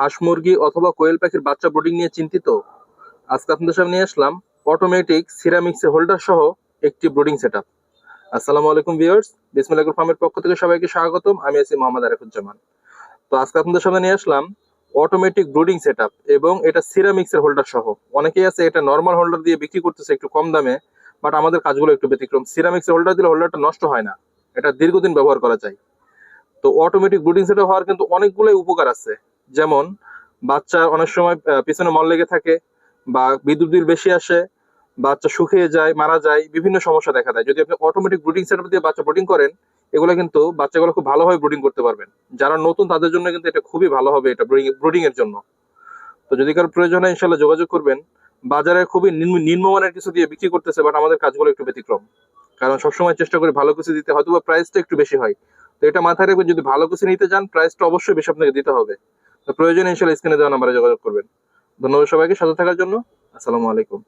হাঁস মুরগি অথবা কোয়েল পাখির বাচ্চা ব্রুডিং নিয়ে চিন্তিত। আজকে আপনাদের সামনে নিয়ে আসলাম অটোমেটিক সিরামিক্সের হোল্ডার সহ একটি ব্রুডিং সেট আসসালামু আলাইকুম ভিউয়ার্স বিসমিল্লাহ ফার্মের পক্ষ থেকে সবাইকে স্বাগতম। আমি আছি মোহাম্মদ আরিফুজ্জামান। তো আজকে আপনাদের সামনে নিয়ে আসলাম অটোমেটিক ব্রুডিং সেট এবং এটা সিরামিক্সের হোল্ডার সহ। অনেকেই আছে এটা নর্মাল হোল্ডার দিয়ে বিক্রি করতেছে একটু কম দামে বাট আমাদের কাজগুলো একটু ব্যতিক্রম। সিরামিক্সের হোল্ডার দিলে হোল্ডারটা নষ্ট হয় না। এটা দীর্ঘদিন ব্যবহার করা যায়। তো অটোমেটিক ব্রুডিং সেট হওয়ার কিন্তু অনেকগুলোই উপকার আছে। যেমন, বাচ্চা অনেক সময় পিছনে মল লেগে থাকে বা বিদ্যুৎ বিল বেশি আসে, বাচ্চা শুকিয়ে যায়, মারা যায়, বিভিন্ন সমস্যা দেখা দেয়। যদি আপনি অটোমেটিক ব্রুডিং সেটআপ দিয়ে বাচ্চা ব্রুডিং করেন, এগুলো কিন্তু বাচ্চাগুলো খুব ভালোভাবে ব্রুডিং করতে পারবেন। যারা নতুন, তাদের জন্য কিন্তু এটা খুবই ভালো হবে এটা ব্রুডিং এর জন্য। তো যদি কারও প্রয়োজন হয় ইনশাল্লাহ যোগাযোগ করবেন। বাজারে খুবই নিম্ন- নিম্নমানের কিছু দিয়ে বিক্রি করতেছে বাট আমাদের কাজগুলো একটু ব্যতিক্রম। কারণ সবসময় চেষ্টা করি ভালো কিছু দিতে হয়তো বা প্রাইসটা একটু বেশি হয়। তো এটা মাথায় রাখবেন, যদি ভালো কিছু নিতে চান প্রাইসটা অবশ্যই বেশি আপনাকে দিতে হবে। তো প্রয়োজনে ইনশাল্লাহ স্ক্রিনে দেওয়া নাম্বারে যোগাযোগ করবেন। ধন্যবাদ সবাইকে, সাথে থাকার জন্য আসসালামু আলাইকুম।